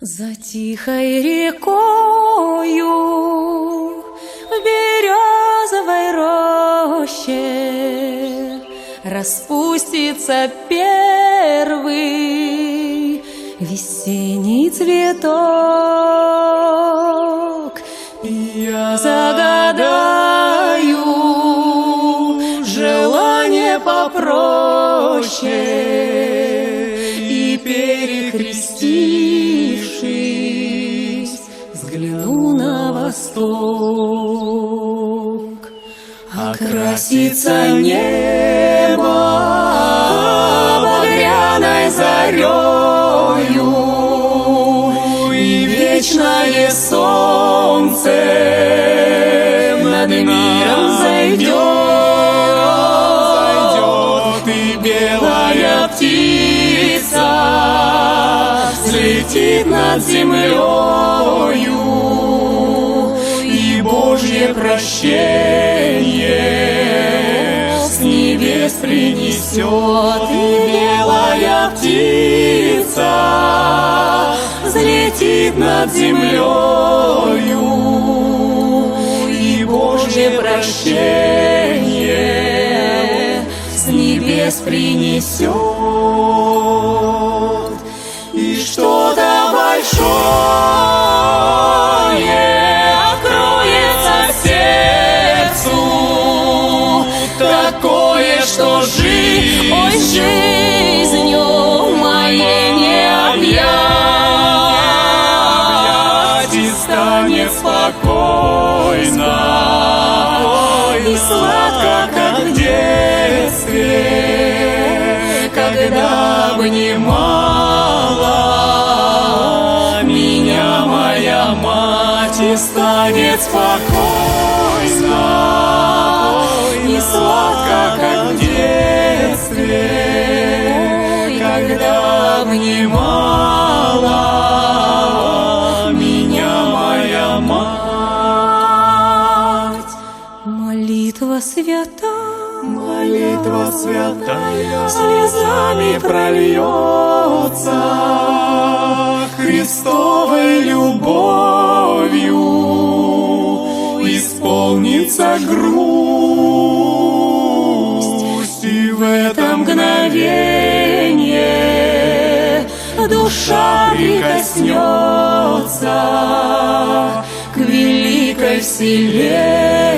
За тихой рекою в березовой роще Распустится первый весенний цветок. Я загадаю желание попроще И перекрестившись, восток. Окрасится небо багряной зарею, И вечное солнце над миром зайдет, И белая птица взлетит над землею, Божье прощение с небес принесет, И белая птица взлетит над землею, И Божье прощение с небес принесет. Такое, что жизнь, ой, жизнью моей не объять, и станет спокойно. И сладко, как в детстве, когда обнимала меня моя мать и станет спокойно сладко, как в детстве, когда обнимала меня моя мать. Молитва свята, Молитва святая слезами прольется Христовой любовью исполнится грусть, мгновение душа прикоснется к великой вселенной